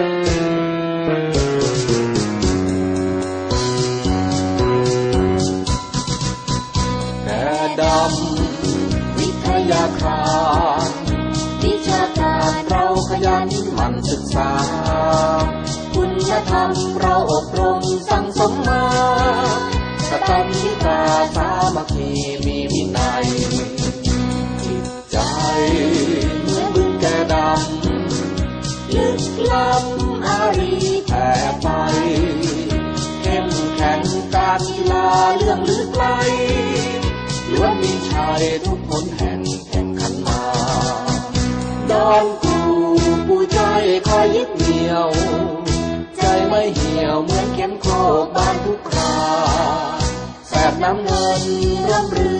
แก่ดำวิทยาคารวิชาการเราขยันหมั่นศึกษา คุณธรรมเราอบรมสั่งสมมา ลึกล้ำอารีแผ่ไปเข้มแข็งการกีฬาเรื่องลึกไกลล้วนมีชัยทุกคนแห่งแข่งขันมา ดอนกูผู้ใจคอยยึดเหนี่ยว ใจไม่เหี่ยวเหมือนเข็มโคกบานทุกคราแสบน้ำเงินร่มรื่น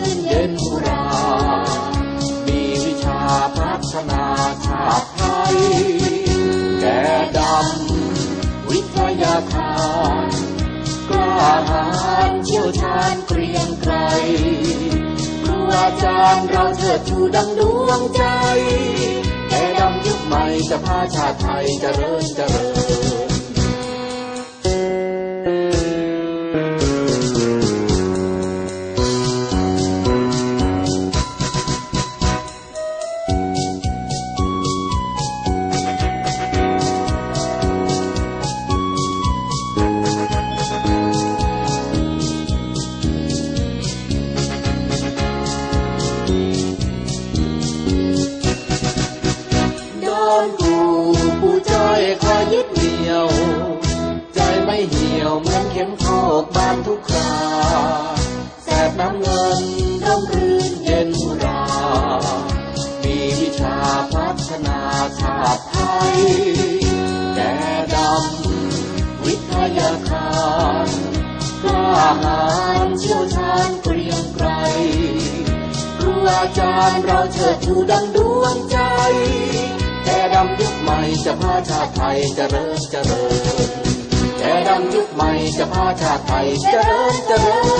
เย็น ยาคานกล้าหาญเชี่ยวชาญเกรียงไกรครูอาจารย์เราเชิดชูดังดวงใจแก่ดำยุคใหม่จะพาชาติไทยเจริญเจริญ เหี่ยวเหมือนเข็มโคกบานทุกคราแสบน้ำเงินร่มรื่นเย็นรา มีวิชาพัฒนาชาติไทยแก่ดำวิทยาคารกล้าหาญเชี่ยวชาญเกรียงไกรครูอาจารย์เราเชิดชูดังดวงใจแก่ดำยุคใหม่จะพาชาติไทยเจริญเจริญแก่ดำ ยุคใหม่จะพาชาติไทยเจริญเจริญ